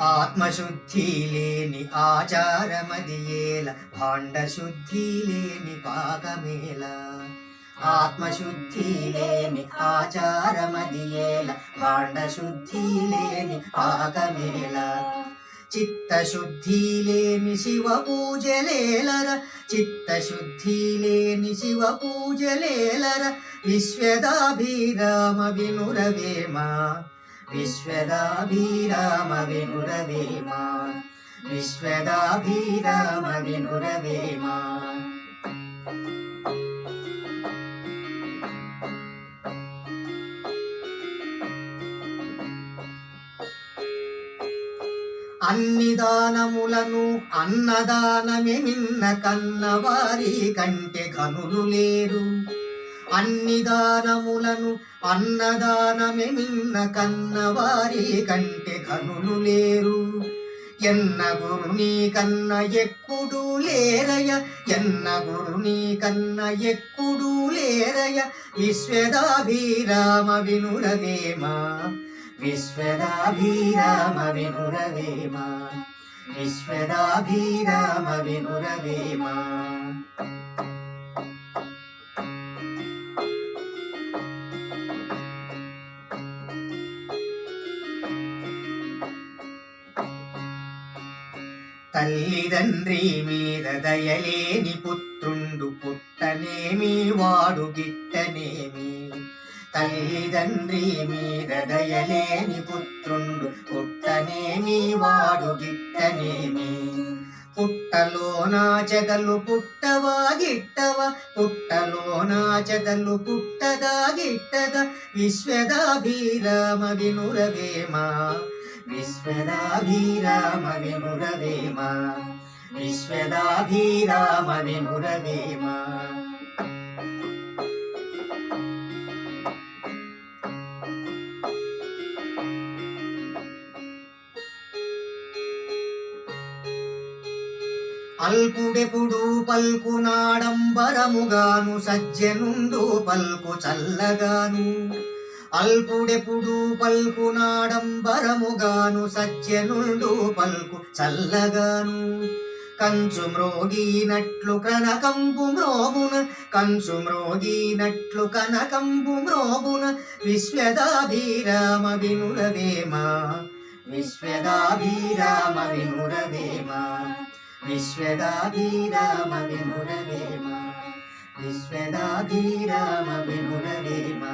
ఆత్మశుద్ధి లేని ఆచారమదియేల భాండశుద్ధి లేని పాకమేల ఆత్మశుద్ధి లేని ఆచారమదియేల భాండశుద్ధి లేని పాకమేల చిత్తశుద్ధి లేని శివ పూజలేలర చిత్తశుద్ధి లేని శివ పూజలేలర విశ్వదాభిరామ వినురవేమ. విశ్వదాభిరామ వినురవేమ విశ్వదాభిరామ వినురవేమ అన్ని దానములను అన్నదానమే నిన్న కన్నవారి కంటే కనులు లేరు. అన్ని దానములను అన్నదానమే మిన్న కన్నవారి కంటే కనులు లేరు. ఎన్న గురుని కన్న ఎక్కుడు లేరయ ఎన్న గురుని కన్న ఎక్కుడు లేరయ విశ్వదాభిరామ వినురవేమా విశ్వదాభిరామ వినురవేమా విశ్వదాభిరామ వినురవేమా. తల్లిదండ్రి మీద దయలేని పుత్రుండు పుట్టనేమి వాడు గిట్టనేమి? తల్లిదండ్రి మీద దయలేని పుత్రుండు పుట్టనేమి వాడు గిట్టనేమి? పుట్టలో నా చెదలు పుట్టవా గిట్టవ? పుట్టలో నా చెదలు పుట్టదా గిట్టద? విశ్వదాభిరామ వినురవేమా విశ్వదాభిరామ వినురవేమ విశ్వదాభిరామ వినురవేమ పల్కు నాడంబరముగాను సజ్జనుండు పల్కు చల్లగాను. అల్పుడెప్పుడు పల్కునాడంబరముగాను సత్యనుండు పల్కు చల్లగాను. కంచు మ్రోగినట్లు కనకంబు మ్రోగున కంచు మ్రోగినట్లు కనకంబు మ్రోగున విశ్వదాభిరామ వినురవేమ విశ్వదాభిరామ వినురవేమ విశ్వదాభిరామ వినురవేమ విశ్వదాభిరామ వినురవేమ